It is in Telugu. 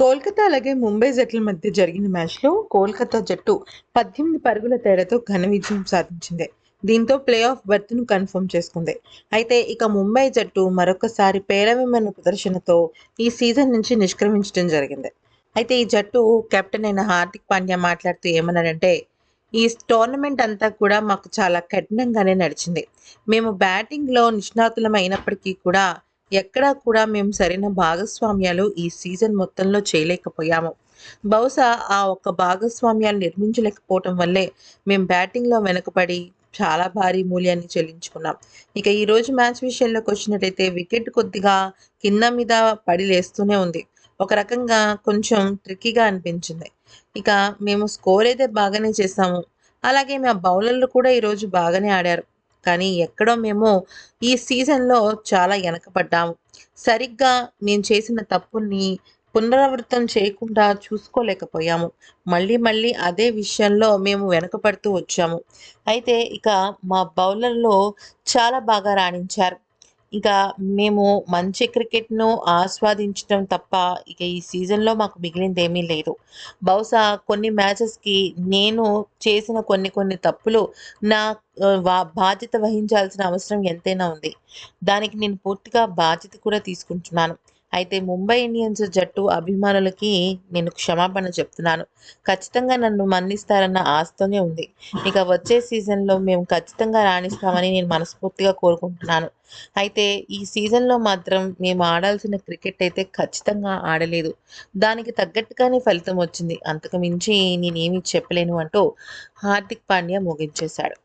కోల్కతా అలాగే ముంబై జట్ల మధ్య జరిగిన మ్యాచ్లో కోల్కతా జట్టు పద్దెనిమిది పరుగుల తేడాతో ఘన విజయం సాధించింది. దీంతో ప్లే ఆఫ్ బర్త్ను కన్ఫర్మ్ చేసుకుంది. అయితే ఇక ముంబై జట్టు మరొకసారి పేలవమైన ప్రదర్శనతో ఈ సీజన్ నుంచి నిష్క్రమించడం జరిగింది. అయితే ఈ జట్టు కెప్టెన్ అయిన హార్దిక్ పాండ్యా మాట్లాడుతూ ఏమన్నాడంటే ఈ టోర్నమెంట్ అంతా కూడా మాకు చాలా కఠినంగానే నడిచింది. మేము బ్యాటింగ్లో నిష్ణాతులం అయినప్పటికీ కూడా ఎక్కడా కూడా మేము సరైన భాగస్వామ్యాలు ఈ సీజన్ మొత్తంలో చేయలేకపోయాము. బహుశా ఆ ఒక్క భాగస్వామ్యాలు నిర్మించలేకపోవటం వల్లే మేము బ్యాటింగ్లో వెనుకబడి చాలా భారీ మూల్యాన్ని చెల్లించుకున్నాం. ఇక ఈరోజు మ్యాచ్ విషయంలోకి వచ్చినట్టయితే వికెట్ కొద్దిగా కింద మీద పడి లేస్తూనే ఉంది. ఒక రకంగా కొంచెం ట్రిక్కీగా అనిపించింది. ఇక మేము స్కోర్ అయితే బాగానే చేసాము అలాగే మా బౌలర్లు కూడా ఈరోజు బాగానే ఆడారు. కానీ ఎక్కడో మేము ఈ సీజన్లో చాలా వెనకపడ్డాము సరిగ్గా నేను చేసిన తప్పుని పునరావృతం చేయకుండా చూసుకోలేకపోయాము. మళ్ళీ మళ్ళీ అదే విషయంలో మేము వెనకపడుతూ వచ్చాము. అయితే ఇక మా బౌలర్లో చాలా బాగా రాణించారు. ఇక మేము మంచి క్రికెట్ను ఆస్వాదించడం తప్ప ఇక ఈ సీజన్లో మాకు మిగిలింది ఏమీ లేదు. బహుశా కొన్ని మ్యాచెస్కి నేను చేసిన కొన్ని కొన్ని తప్పులు నా బాధ్యత వహించాల్సిన అవసరం ఎంతైనా ఉంది. దానికి నేను పూర్తిగా బాధ్యత కూడా తీసుకుంటున్నాను. అయితే ముంబై ఇండియన్స్ జట్టు అభిమానులకి నేను క్షమాపణ చెప్తున్నాను. ఖచ్చితంగా నన్ను మన్నిస్తారన్న ఆశతోనే ఉంది. ఇక వచ్చే సీజన్లో మేము ఖచ్చితంగా రాణిస్తామని నేను మనస్ఫూర్తిగా కోరుకుంటున్నాను. అయితే ఈ సీజన్లో మాత్రం మేము ఆడాల్సిన క్రికెట్ అయితే ఖచ్చితంగా ఆడలేదు. దానికి తగ్గట్టుగానే ఫలితం వచ్చింది. అంతకు మించి నేనేమీ చెప్పలేను అంటూ హార్దిక్ పాండ్యా ముగించేశాడు.